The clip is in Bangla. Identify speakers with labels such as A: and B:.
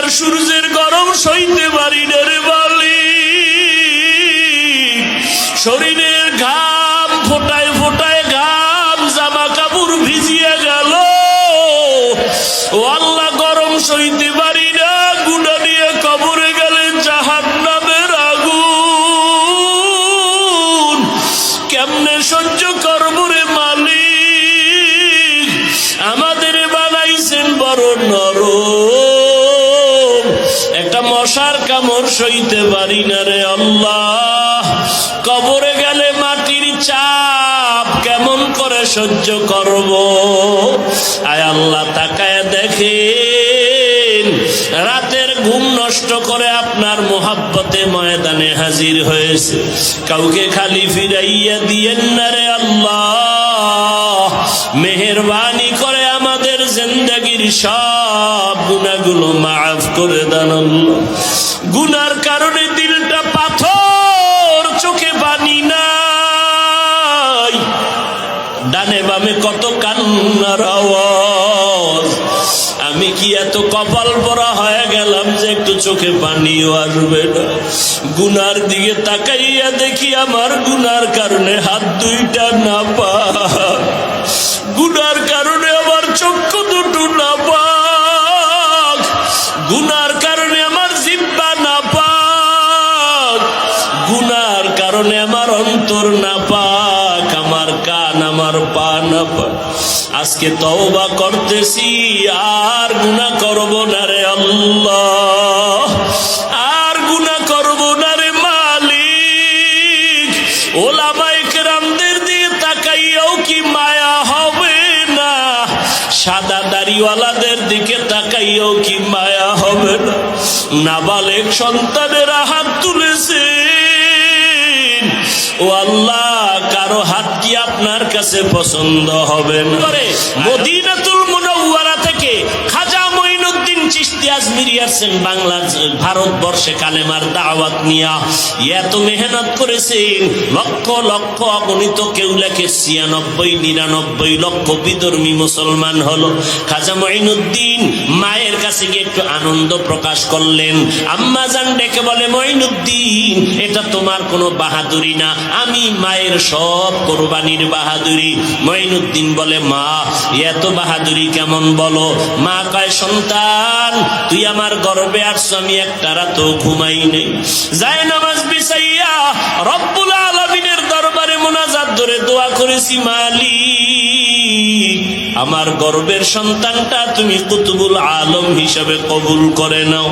A: আর সূর্যের গরম সইতে পারি না বালি। শরীরের ঘাম ফোটায় ফোটায় ঘাম জামা কাপড় ভিজিয়ে গেল। ও আল্লাহ, গরম সইতে পারি না গুণা নিয়ে কবরে গেলে জাহান নামের আগুন। কেমনে সহ্য করব রে মালিক? আমাদের বানাইছেন বড় নরম কামড় সইতে পারি না রে আল্লাহ। কবরে গেলে মাটির চাপ কেমন করে সহ্য করব? আয় আল্লাহ, তাকায় দেখেন, রাতের ঘুম নষ্ট করে আপনার মোহাব্বতে ময়দানে হাজির হয়েছে। কাউকে খালি ফিরাইয়া দিয়েন না রে আল্লাহ। মেহরবানি করে আমাদের জিন্দগির সব গুণাগুলো মাফ করে দেন আল্লাহ। গুনার কারণে দিলটা পাথর চোখে পানি নাই। ডানে বামে কত কান্নার আওয়াজ। আমি কি এত কপাল পরা হয়ে গেলাম যে একটু চোখে পানিও আসবে না? গুনার দিকে তাকাইয়া দেখি আমার গুনার কারণে হাত দুইটা না পা। অন্তর না পাক, আমার কান, আমার পা না পাক আজকে তওবা করতেছি, আর গুনাহ করব না রে আল্লাহ। আর গুনাহ করব না রে মালিক। ওলামায়ে কেরামদের দিয়ে তাকাইয়াও কি মায়া হবে না? সাদা দাড়িওয়ালাদের দিকে তাকাইয়াও কি মায়া হবে না? নাবালেক সন্তানেরা হাত তুলেছে ও আল্লাহ কারও হাত কি আপনার কাছে পছন্দ হবে? না আজমিরি আসছেন বাংলা ভারতবর্ষে কালেমার দাওয়াত নিয়া এত মেহনত করেছেন, লক্ষ লক্ষ অগণিত কেউ লেখে ছিয়ানব্বই, নিরানব্বই লক্ষ বিধর্মী মুসলমান হলো। খাজা মঈনুদ্দিন মায়ের কাছে গিয়ে একটু আনন্দ প্রকাশ করলেন। আম্মা জান ডেকে বলে, মঈনুদ্দিন, এটা তোমার কোনো বাহাদুরি না। আমি মায়ের সব কোরবানির বাহাদুরি। মঈনুদ্দিন বলে, মা, এত বাহাদুরি কেমন বলো? মা কয়, সন্তান তুই আমার গর্বে আসছো আমি একটা রাতও ঘুমাই নেই। যায় নামাজ বিছাইয়া রব্বুল আলমিনের দরবারে মোনাজাত ধরে দোয়া করেছি মালি আমার গর্বের সন্তানটা তুমি কুতুবুল আলম হিসাবে কবুল করে নাও।